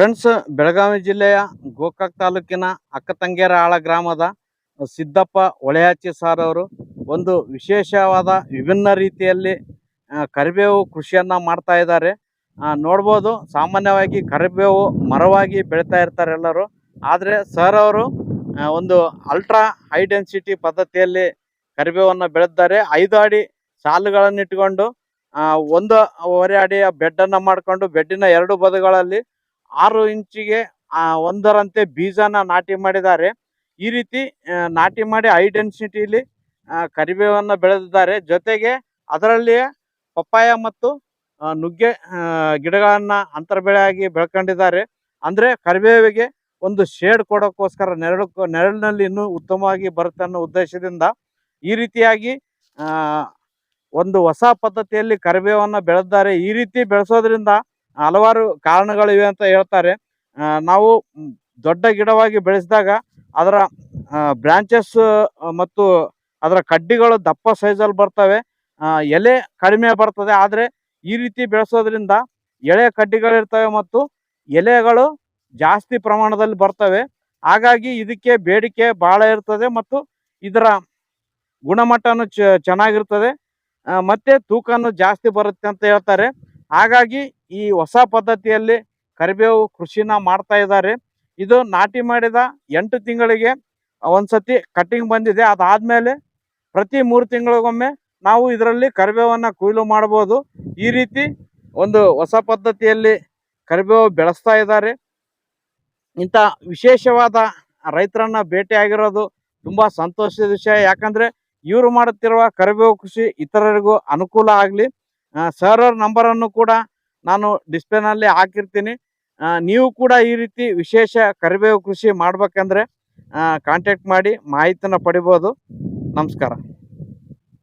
Friends Belagavi ಜಿಲ್ಲೆಯ ಗೋಕಾಕ್ ತಾಲೂಕಿನ ಅಕ್ಕ ತಂಗೇರ ಅಕ್ಕತಂಗೇರಹಾಳ ಗ್ರಾಮದ ಸಿದ್ದಪ್ಪ ಒಳೆಯಾಚಿ ಸಾರ್ ಅವರು ಒಂದು ವಿಶೇಷವಾದ ವಿಭಿನ್ನ ರೀತಿಯಲ್ಲಿ ಕರಿಬೇವು ಕೃಷಿಯನ್ನ ಮಾಡ್ತಾ ಇದ್ದಾರೆ. ನೋಡ್ಬೋದು, ಸಾಮಾನ್ಯವಾಗಿ ಕರಿಬೇವು ಮರವಾಗಿ ಬೆಳೀತಾ ಇರ್ತಾರೆ ಎಲ್ಲರೂ. ಆದರೆ ಸರ್ ಅವರು ಒಂದು ಅಲ್ಟ್ರಾ ಹೈ ಡೆನ್ಸಿಟಿ ಪದ್ಧತಿಯಲ್ಲಿ ಕರಿಬೇವನ್ನು ಬೆಳೆದಿದ್ದಾರೆ. ಐದು ಅಡಿ ಸಾಲುಗಳನ್ನು ಒಂದು ಅಡಿಯ ಬೆಡ್ಡನ್ನು ಮಾಡಿಕೊಂಡು, ಬೆಡ್ಡಿನ ಎರಡು ಬದಿಗಳಲ್ಲಿ ಆರು ಇಂಚಿಗೆ ಆ, ಒಂದರಂತೆ ಬೀಜನ ನಾಟಿ ಮಾಡಿದ್ದಾರೆ. ಈ ರೀತಿ ನಾಟಿ ಮಾಡಿ ಹೈ ಡೆನ್ಸಿಟಿಲಿ ಕರಿಬೇವನ್ನು ಬೆಳೆದಿದ್ದಾರೆ. ಜೊತೆಗೆ ಅದರಲ್ಲಿಯೇ ಪಪ್ಪಾಯ ಮತ್ತು ನುಗ್ಗೆ ಗಿಡಗಳನ್ನು ಅಂತರ ಬೆಳೆಯಾಗಿ ಬೆಳ್ಕೊಂಡಿದ್ದಾರೆ. ಅಂದರೆ ಕರಿಬೇವಿಗೆ ಒಂದು ಶೇಡ್ ಕೊಡೋಕ್ಕೋಸ್ಕರ ನೆರಳು ನೆರಳಿನಲ್ಲಿ ಇನ್ನೂ ಉತ್ತಮವಾಗಿ ಬರುತ್ತೆ ಅನ್ನೋ ಉದ್ದೇಶದಿಂದ ಈ ರೀತಿಯಾಗಿ ಒಂದು ಹೊಸ ಪದ್ಧತಿಯಲ್ಲಿ ಕರಿಬೇವನ್ನು ಬೆಳೆದಿದ್ದಾರೆ. ಈ ರೀತಿ ಬೆಳೆಸೋದ್ರಿಂದ ಹಲವಾರು ಕಾರಣಗಳಿವೆ ಅಂತ ಹೇಳ್ತಾರೆ. ನಾವು ದೊಡ್ಡ ಗಿಡವಾಗಿ ಬೆಳೆಸಿದಾಗ ಅದರ ಬ್ರಾಂಚಸ್ ಮತ್ತು ಅದರ ಕಡ್ಡಿಗಳು ದಪ್ಪ ಸೈಜಲ್ಲಿ ಬರ್ತವೆ. ಎಲೆ ಕಡಿಮೆ ಬರ್ತದೆ. ಆದರೆ ಈ ರೀತಿ ಬೆಳೆಸೋದ್ರಿಂದ ಎಳೆ ಕಡ್ಡಿಗಳಿರ್ತವೆ ಮತ್ತು ಎಲೆಗಳು ಜಾಸ್ತಿ ಪ್ರಮಾಣದಲ್ಲಿ ಬರ್ತವೆ. ಹಾಗಾಗಿ ಇದಕ್ಕೆ ಬೇಡಿಕೆ ಬಹಳ ಇರ್ತದೆ ಮತ್ತು ಇದರ ಗುಣಮಟ್ಟನು ಚೆನ್ನಾಗಿರ್ತದೆ. ಮತ್ತೆ ತೂಕನು ಜಾಸ್ತಿ ಬರುತ್ತೆ ಅಂತ ಹೇಳ್ತಾರೆ. ಹಾಗಾಗಿ ಈ ಹೊಸ ಪದ್ಧತಿಯಲ್ಲಿ ಕರಿಬೇವು ಕೃಷಿನ ಮಾಡ್ತಾ ಇದ್ದಾರೆ. ಇದು ನಾಟಿ ಮಾಡಿದ ಎಂಟು ತಿಂಗಳಿಗೆ ಒಂದ್ಸತಿ ಕಟ್ಟಿಂಗ್ ಬಂದಿದೆ. ಅದಾದ್ಮೇಲೆ ಪ್ರತಿ ಮೂರು ತಿಂಗಳಿಗೊಮ್ಮೆ ನಾವು ಇದರಲ್ಲಿ ಕರಿಬೇವನ್ನ ಕೊಯ್ಲು ಮಾಡಬಹುದು. ಈ ರೀತಿ ಒಂದು ಹೊಸ ಪದ್ಧತಿಯಲ್ಲಿ ಕರಿಬೇವು ಬೆಳೆಸ್ತಾ ಇದ್ದಾರೆ. ಇಂಥ ವಿಶೇಷವಾದ ರೈತರನ್ನ ಭೇಟಿಯಾಗಿರೋದು ತುಂಬಾ ಸಂತೋಷದ ವಿಷಯ. ಯಾಕಂದ್ರೆ ಇವರು ಮಾಡುತ್ತಿರುವ ಕರಿಬೇವು ಕೃಷಿ ಇತರರಿಗೂ ಅನುಕೂಲ ಆಗಲಿ ಸರ್ ಅವ್ರ ನಂಬರನ್ನು ಕೂಡ ನಾನು ಡಿಸ್ಪ್ಲೇನಲ್ಲಿ ಹಾಕಿರ್ತೀನಿ. ನೀವು ಕೂಡ ಈ ರೀತಿ ವಿಶೇಷ ಕರಿಬೇವು ಕೃಷಿ ಮಾಡ್ಬೇಕಂದ್ರೆ ಕಾಂಟ್ಯಾಕ್ಟ್ ಮಾಡಿ ಮಾಹಿತಿನ ಪಡಿಬೋದು. ನಮಸ್ಕಾರ.